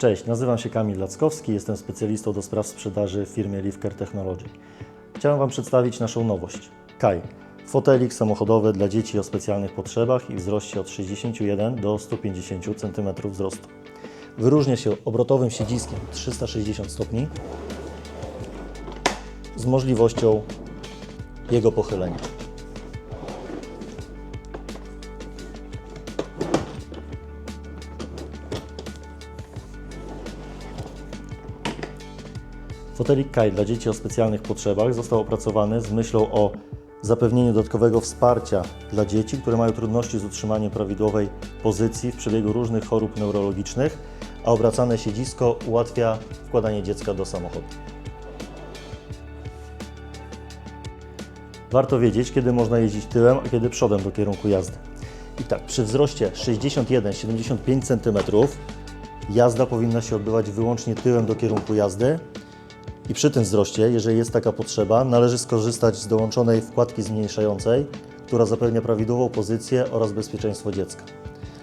Cześć, nazywam się Kamil Lackowski, jestem specjalistą do spraw sprzedaży w firmie Lifker Technology. Chciałem Wam przedstawić naszą nowość. Kai. Fotelik samochodowy dla dzieci o specjalnych potrzebach i wzroście od 61 do 150 cm wzrostu. Wyróżnia się obrotowym siedziskiem 360 stopni z możliwością jego pochylenia. Fotelik Kai dla dzieci o specjalnych potrzebach został opracowany z myślą o zapewnieniu dodatkowego wsparcia dla dzieci, które mają trudności z utrzymaniem prawidłowej pozycji w przebiegu różnych chorób neurologicznych, a obracane siedzisko ułatwia wkładanie dziecka do samochodu. Warto wiedzieć, kiedy można jeździć tyłem, a kiedy przodem do kierunku jazdy. I tak, przy wzroście 61-75 cm jazda powinna się odbywać wyłącznie tyłem do kierunku jazdy, i przy tym wzroście, jeżeli jest taka potrzeba, należy skorzystać z dołączonej wkładki zmniejszającej, która zapewnia prawidłową pozycję oraz bezpieczeństwo dziecka.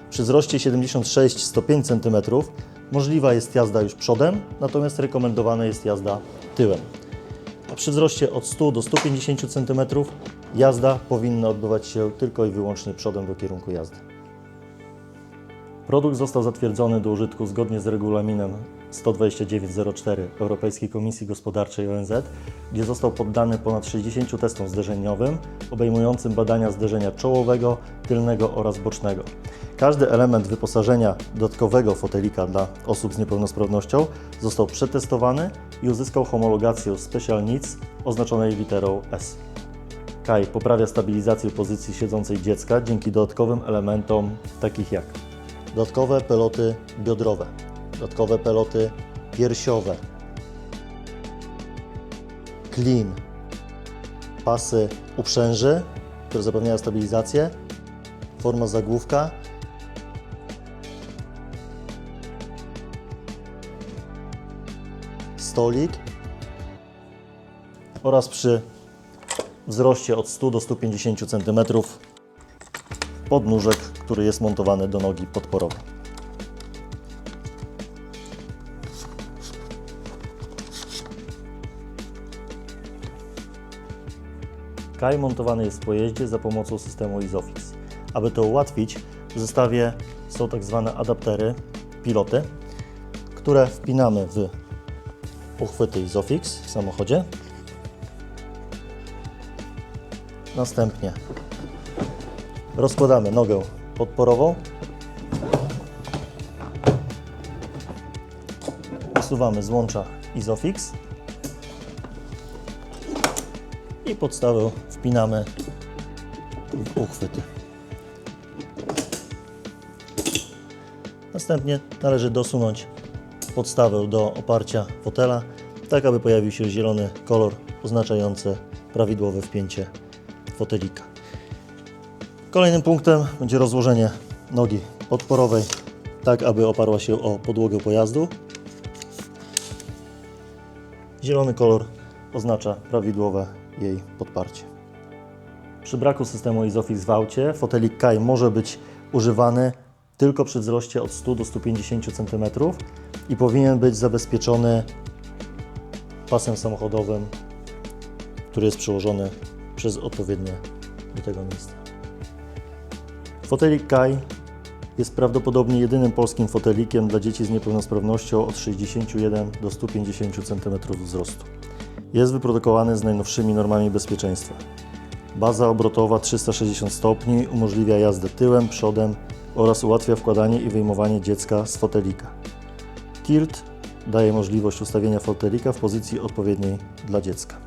Przy wzroście 76-105 cm możliwa jest jazda już przodem, natomiast rekomendowana jest jazda tyłem. A przy wzroście od 100 do 150 cm jazda powinna odbywać się tylko i wyłącznie przodem do kierunku jazdy. Produkt został zatwierdzony do użytku zgodnie z regulaminem 12904 Europejskiej Komisji Gospodarczej ONZ, gdzie został poddany ponad 60 testom zderzeniowym, obejmującym badania zderzenia czołowego, tylnego oraz bocznego. Każdy element wyposażenia dodatkowego fotelika dla osób z niepełnosprawnością został przetestowany i uzyskał homologację Special Needs oznaczonej literą S. Kai poprawia stabilizację pozycji siedzącej dziecka dzięki dodatkowym elementom takich jak dodatkowe peloty biodrowe, dodatkowe peloty piersiowe, clean, pasy uprzęży, które zapewniają stabilizację, forma zagłówka, stolik. Oraz przy wzroście od 100 do 150 cm podnóżek, który jest montowany do nogi podporowej. Kaj montowany jest w pojeździe za pomocą systemu Isofix. Aby to ułatwić, w zestawie są tak zwane adaptery, piloty, które wpinamy w uchwyty Isofix w samochodzie. Następnie rozkładamy nogę podporową. Usuwamy złącza Isofix i podstawę wpinamy w uchwyty. Następnie należy dosunąć podstawę do oparcia fotela, tak aby pojawił się zielony kolor oznaczający prawidłowe wpięcie fotelika. Kolejnym punktem będzie rozłożenie nogi podporowej, tak aby oparła się o podłogę pojazdu. Zielony kolor oznacza prawidłowe jej podparcie. Przy braku systemu Isofix w aucie fotelik Kai może być używany tylko przy wzroście od 100 do 150 cm i powinien być zabezpieczony pasem samochodowym, który jest przyłożony przez odpowiednie do tego miejsca. Fotelik Kai jest prawdopodobnie jedynym polskim fotelikiem dla dzieci z niepełnosprawnością od 61 do 150 cm wzrostu. Jest wyprodukowany z najnowszymi normami bezpieczeństwa. Baza obrotowa 360 stopni umożliwia jazdę tyłem, przodem oraz ułatwia wkładanie i wyjmowanie dziecka z fotelika. Tilt daje możliwość ustawienia fotelika w pozycji odpowiedniej dla dziecka.